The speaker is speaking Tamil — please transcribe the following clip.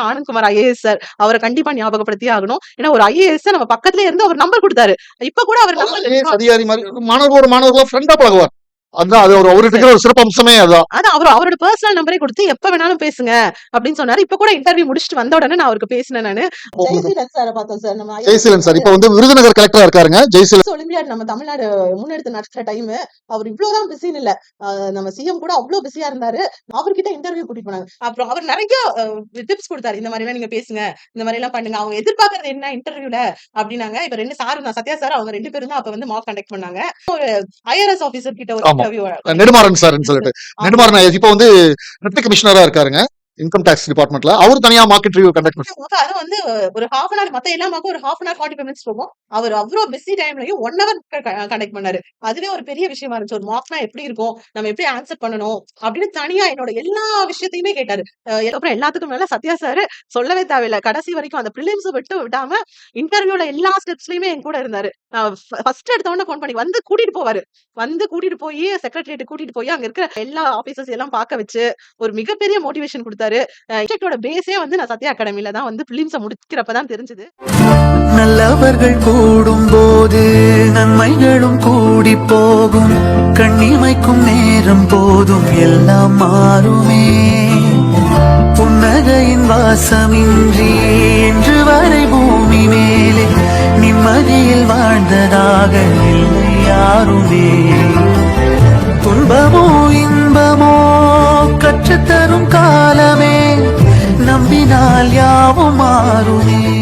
ஆனந்த்குமார் ஐஏஎஸ் சார் அவரை கண்டிப்பா ஞாபகப்படுத்தியே ஆகணும். ஏன்னா ஒரு ஐஏஎஸ் நம்ம பக்கத்துல இருந்து அவர் நம்பர் கொடுத்தாரு. இப்ப கூட அவர் அதிகாரி மாதிரி மாணவர்களோட மாணவர்களா ஃப்ரெண்டா பழகுவார். அதான் அது ஒரு இருக்கிற ஒரு சிறப்பு அம்சமே அதான். அதான் அவர் அவரோட பர்சனல் நம்பரே கொடுத்து எப்ப வேணாலும் பேசுங்க அப்படின்னு சொன்னாரு. இப்ப கூட இன்டர்வியூ முடிச்சுட்டு வந்த உடனே நான் அவருக்கு பேசினேன் நானு. ஜெயசீலன் சார் பார்த்தோம் சார் நம்ம ஜெய்சீலன் சார் இப்ப வந்து விருதுநகர் கலெக்டரா இருக்காருங்க. ஜெய்சீலன் ஒலிம்பியாட் நம்ம தமிழ்நாடு முன்னெடுத்து நடத்துற டைம் அவர் இவ்வளவுதான் பிஸின்னு இல்ல. ஆஹ் நம்ம சிஎம் கூட அவ்வளவு பிஸியா இருந்தாரு. அவர்கிட்ட இன்டர்வியூ கூட்டிட்டு போனாங்க அப்புறம் அவர் நிறைய டிப்ஸ் கொடுத்தாரு. இந்த மாதிரி எல்லாம் நீங்க பேசுங்க இந்த மாதிரி எல்லாம் பண்ணுங்க. அவங்க எதிர்பார்க்கறது என்ன இன்டர்வியூல அப்படின்னாங்க. இப்ப ரெண்டு சார் தான். சத்யா சார் அவங்க ரெண்டு பேரும் தான் அப்ப வந்து மார்க் கண்டக்ட் பண்ணாங்க. ஒரு ஐஆர்எஸ் ஆபீசர் கிட்ட ஒரு நெடுமாறன் சார்னு சொல்லிட்டு. நெடுமாறன் இப்ப வந்து டெப்டி கமிஷனரா இருக்காருங்க. இன்கம் டாக்ஸ் டிபார்ட்மெண்ட்ல அவர் தனியா மார்க்கெட் ரிவ்யூ கண்டக்ட் பண்ணி அது வந்து ஒரு ஹாஃப் அன் ஹவர் மத்த எல்லாமாக்கும் ஒரு half an hour forty minutes போகும். அவர் அவ்வளோ பிஸி டைம்லயும் ஒன் ஹவர் கண்டக்ட் பண்ணாரு. அதுவே ஒரு பெரிய விஷயமா இருந்துச்சு. ஒரு மார்க்னா எப்படி இருக்கும்? நம்ம எப்படி ஆன்சர் பண்ணணும்? அப்படின்னு தனியா என்னோட எல்லா விஷயத்தையுமே கேட்டாரு. அப்புறம் எல்லாத்துக்கும் மேல சத்யா சார் சொல்லவே தேவையில்ல. கடைசி வரைக்கும் அந்த பிலிம்ஸ் விட்டு விடாம இன்டர்வியூல எல்லா ஸ்டெப்ஸ்லயுமே என் கூட இருந்தாரு. ஃபர்ஸ்ட் எடுத்த உடனே ஃபோன் பண்ணி வந்து கூட்டிட்டு போவாரு. வந்து கூட்டிட்டு போய் செக்ரட்டரியேட் கூட்டிட்டு போய் அங்க இருக்கிற எல்லா ஆபீசர்ஸ் எல்லாம் பார்க்க வச்சு ஒரு மிகப்பெரிய மோட்டிவேஷன் கொடுத்தாரு. இன்ஜெக்டோட பேஸே வந்து நான் சத்யா அகாடமில தான் வந்து பிலிம்ஸை முடிக்கிறப்பதான் தெரிஞ்சது. நல்லவர்கள் கூடும் போது நன்மைகளும் கூடி போகும். கண்ணிமைக்கும் நேரம் போதும் எல்லாம் மாறுமே. புன்னகையின் வாசமின்றி என்று வரை பூமி மேலே நிம்மதியில் வாழ்ந்ததாக யாவும் மாறுமே